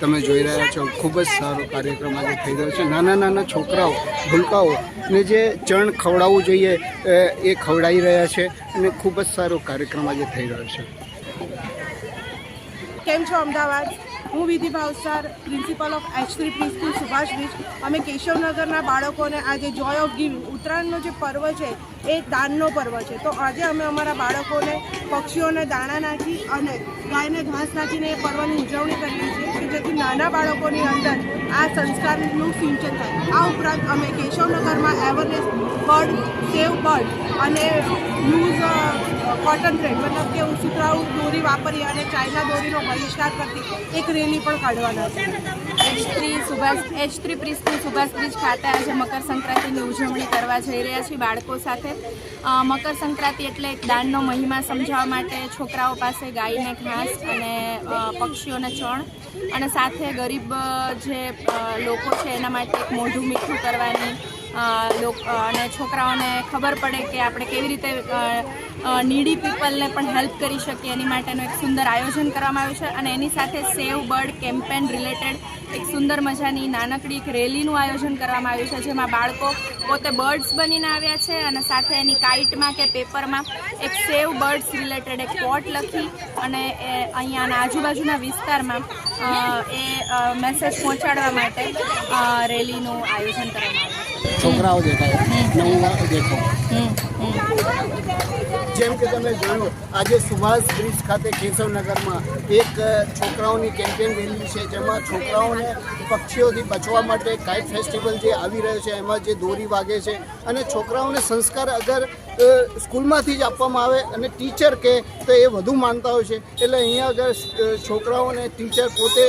તમે જોઈ રહ્યા છો, ખૂબ જ સારો કાર્યક્રમ આજે થઈ રહ્યો છે. નાના નાના છોકરાઓ ભૂલકાઓને જે ચણ ખવડાવવું જોઈએ એ ખવડાવી રહ્યા છે અને ખૂબ જ સારો કાર્યક્રમ આજે થઈ રહ્યો છે. કેમ છો અમદાવાદ? હું Vidhi Bhavsar, principal of H three preschool Subhash beach અમે કેશવનગરના બાળકોને આજે જોય ઓફ ગિવિંગ ઉત્તરાયણનો જે પર્વ છે, એ દાનનો પર્વ છે. તો આજે અમે અમારા બાળકોને, પક્ષીઓને દાણા નાખી અને ગાયને ઘાસ નાખીને એ પર્વની ઉજવણી કરીએ છીએ કે જેથી નાના બાળકોની અંદર આ સંસ્કારનું સિંચન થાય. આ ઉપરાંત અમે કેશવનગરમાં એવરનેસ બર્ડ સેવ બર્ડ અને યુઝ કોટન થ્રેડ મતલબ કે સુતરાઉ દોરી વાપરી અને ચાઇના દોરીનો બહિષ્કાર કરતી એક રેલી પણ કાઢવાના છે. H three Subhash H three preschool Subhash bridge ખાતે આજે મકર સંક્રાંતિની ઉજવણી કરવા જઈ રહ્યા છીએ બાળકો સાથે. મકર સંક્રાંતિ એટલે દાનનો મહિમા સમજાવવા માટે છોકરાઓ પાસે ગાયને ઘાસ અને પક્ષીઓને ચણ અને સાથે ગરીબ જે લોકો છે એના માટે એક મોઢું મીઠું કરવાની અને છોકરાઓને ખબર પડે કે આપણે કેવી રીતે નીડી પીપલને પણ હેલ્પ કરી શકીએ. એની માટેનું એક સુંદર આયોજન કરવામાં આવ્યું છે અને એની સાથે સેવ, બર્ડ, કેમ્પેન રિલેટેડ એક સુંદર મજાની નાનકડી એક રેલીનું આયોજન કરવામાં આવ્યું છે, જેમાં બાળકો પોતે બર્ડ્સ બનીને આવ્યા છે અને સાથે એની કાઇટમાં કે પેપરમાં એક સેવ, બર્ડ્સ રિલેટેડ એક પોટ લખી અને અહીંયાના આજુબાજુના વિસ્તારમાં એ મેસેજ પહોંચાડવા માટે રેલીનું આયોજન કરવામાં આવ્યું છે. છોકરાઓ દેખાય નવું દેખો જેમ કે તમે જોયું, આજે સુભાષ બ્રિજ ખાતે કેશવનગરમાં એક છોકરાઓની કેમ્પેન રેલી છે, જેમાં છોકરાઓને પક્ષીઓથી બચવા માટે કાઇટ ફેસ્ટિવલ જે આવી રહ્યો છે, એમાં જે દોરી વાગે છે અને છોકરાઓને સંસ્કાર અગર સ્કૂલમાંથી જ આપવામાં આવે અને ટીચર કે તો એ વધુ માનતા હોય છે. એટલે અહીંયા આગળ છોકરાઓને ટીચર પોતે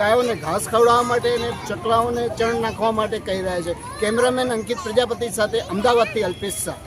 ગાયોને ઘાસ ખવડાવવા માટે અને ચકલાઓને ચણ નાખવા માટે કહી રહ્યા છે. કેમેરામેન અંકિત પ્રજાપતિ સાથે અમદાવાદથી અલ્પેશ શાહ.